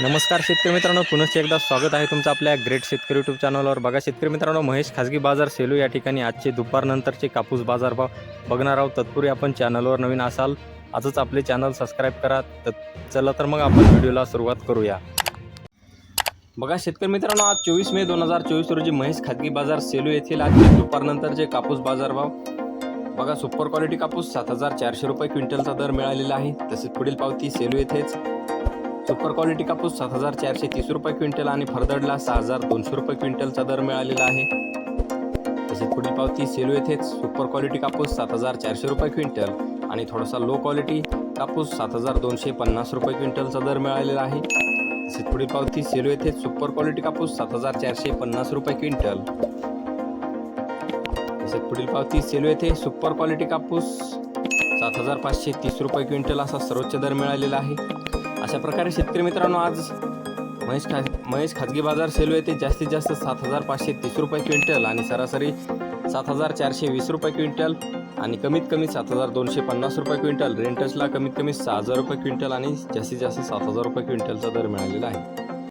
नमस्कार शेतकरी मित्रांनो पुनश्च एकदा स्वागत आहे तुमचं आपल्या ग्रेट शेतकरी यूट्यूब चॅनलवर बघा शेतकरी मित्रांनो महेश खाजगी बाजार सेलू या ठिकाणी आजचे दुपारनंतरचे कापूस बाजारभाव बघणार आहोत. तत्पूर्वी आपण चॅनलवर नवीन असाल आजच आपले चॅनल सबस्क्राईब करा. तर चला तर मग आपण व्हिडिओला सुरुवात करूया. बघा शेतकरी मित्रांनो आज चोवीस मे दोन हजार चोवीस रोजी महेश खाजगी बाजार सेलू येथील आजचे दुपारनंतरचे कापूस बाजारभाव बघा सुपर क्वालिटी कापूस सात हजार चारशे रुपये क्विंटलचा दर मिळालेला आहे. तसेच पुढील पावती सेलू येथेच. सुपर क्वालिटी कापूस सात हजार चारशे तीस रुपये क्विंटल आणि फरदडला सहा हजार दोनशे रुपये क्विंटलचा दर मिळालेला आहे. तसेच पुढील पावती सेलू येथेच सुपर क्वालिटी कापूस सात हजार चारशे रुपये क्विंटल आणि थोडासा लो क्वालिटी कापूस सात हजार दोनशे पन्नास रुपये क्विंटलचा दर मिळालेला आहे. तसेच पुढील पावती सेलू येथेच सुपर क्वालिटी कापूस सात हजार चारशे पन्नास रुपये क्विंटल. तसेच पुढील पावती सेलू येथे सुपर क्वालिटी कापूस सात हजार पाचशे तीस रुपये क्विंटल असा सर्वोच्च दर मिळालेला आहे. अशा प्रकारे शेतकरी मित्रांनो आज महेश खा महेश खाजगी बाजार सेलू येथे जास्तीत जास्त सात हजार पाचशे तीस रुपये क्विंटल आणि सरासरी सात हजार चारशे वीस रुपये क्विंटल आणि कमीत कमी सात हजार दोनशे पन्नास रुपये क्विंटल. रेंटसला कमीत कमी सहा हजार रुपये क्विंटल आणि जास्तीत जास्त सात हजार रुपये क्विंटलचा दर मिळालेला आहे.